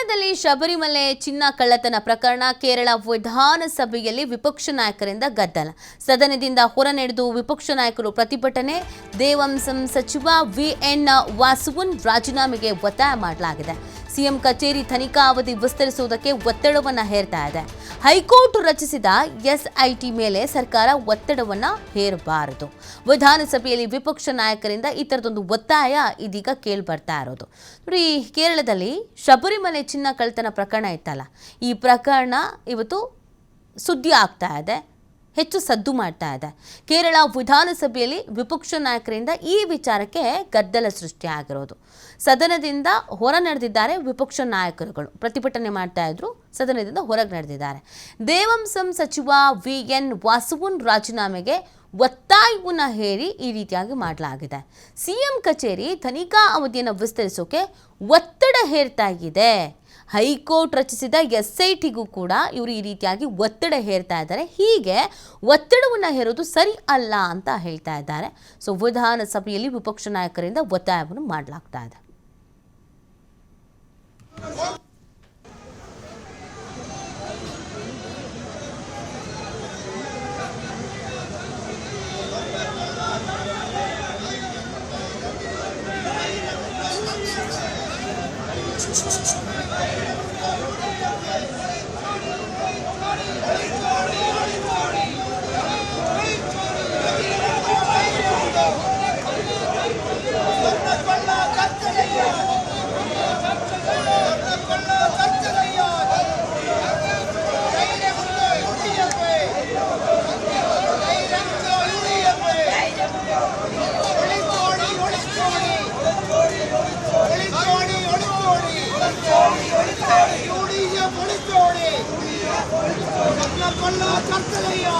ಕೇರಳದಲ್ಲಿ ಶಬರಿಮಲೆ ಚಿನ್ನ ಕಳ್ಳತನ ಪ್ರಕರಣ ಕೇರಳ ವಿಧಾನಸಭೆಯಲ್ಲಿ ವಿಪಕ್ಷ ನಾಯಕರಿಂದ ಗದ್ದಲ. ಸದನದಿಂದ ಹೊರ ನಡೆದು ವಿಪಕ್ಷ ನಾಯಕರು ಪ್ರತಿಭಟನೆ ದೇವಂಸಂ ಸಚಿವ ವಿಎನ್ ವಾಸುವನ್ ರಾಜೀನಾಮೆಗೆ ಒತ್ತಾಯ ಮಾಡಲಾಗಿದೆ. ಸಿಎಂ ಕಚೇರಿ ತನಿಖಾ ಅವಧಿ ವಿಸ್ತರಿಸುವುದಕ್ಕೆ ಒತ್ತಡವನ್ನು ಹೇರ್ತಾ ಇದೆ. ಹೈಕೋರ್ಟ್ ರಚಿಸಿದ ಎಸ್ಐಟಿ ಮೇಲೆ ಸರ್ಕಾರ ಒತ್ತಡವನ್ನು ಹೇರಬಾರದು. ವಿಧಾನಸಭೆಯಲ್ಲಿ ವಿಪಕ್ಷ ನಾಯಕರಿಂದ ಈ ಥರದೊಂದು ಒತ್ತಾಯ ಇದೀಗ ಕೇಳಿ ಬರ್ತಾ ಇರೋದು. ನೋಡಿ, ಕೇರಳದಲ್ಲಿ ಶಬರಿಮಲೆ ಚಿನ್ನ ಕಳ್ತನ ಪ್ರಕರಣ ಇತ್ತಲ್ಲ. ಈ ಪ್ರಕರಣ ಇವತ್ತು ಸುದ್ದಿ ಆಗ್ತಾ ಇದೆ. ಹೆಚ್ಚು ಸದ್ದು ಮಾಡ್ತಾ ಇದೆ. ಕೇರಳ ವಿಧಾನಸಭೆಯಲ್ಲಿ ವಿಪಕ್ಷ ನಾಯಕರಿಂದ ಈ ವಿಚಾರಕ್ಕೆ ಗದ್ದಲ ಸೃಷ್ಟಿಯಾಗಿರೋದು ಸದನದಿಂದ ಹೊರ ನಡೆದಿದ್ದಾರೆ ವಿಪಕ್ಷ ನಾಯಕರುಗಳು. ಪ್ರತಿಭಟನೆ ಮಾಡ್ತಾ ಇದ್ರು, ಸದನದಿಂದ ಹೊರಗೆ ನಡೆದಿದ್ದಾರೆ. ದೇವಂಸಂ ಸಚಿವ ವಿ ಎನ್ ವಾಸುವನ್ ರಾಜೀನಾಮೆಗೆ ಒತ್ತಾಯವನ್ನು ಹೇರಿ ಈ ರೀತಿಯಾಗಿ ಮಾಡಲಾಗಿದೆ. ಸಿಎಂ ಕಚೇರಿ ತನಿಖಾ ಅವಧಿಯನ್ನು ವಿಸ್ತರಿಸೋಕೆ ಒತ್ತಡ ಹೇರ್ತಾ ಇದೆ. ಹೈಕೋರ್ಟ್ ರಚಿಸಿದ ಎಸ್ ಐ ಟಿಗೂ ಕೂಡ ಇವರು ಈ ರೀತಿಯಾಗಿ ಒತ್ತಡ ಹೇರ್ತಾ ಇದ್ದಾರೆ. ಹೀಗೆ ಒತ್ತಡವನ್ನು ಹೇರೋದು ಸರಿ ಅಲ್ಲ ಅಂತ ಹೇಳ್ತಾ ಇದ್ದಾರೆ. ಸೊ, ವಿಧಾನಸಭೆಯಲ್ಲಿ ವಿಪಕ್ಷ ನಾಯಕರಿಂದ ಒತ್ತಾಯವನ್ನು ಮಾಡಲಾಗ್ತಾ ಇದೆ. Money, கொள்ளுவ கர்த்தரையா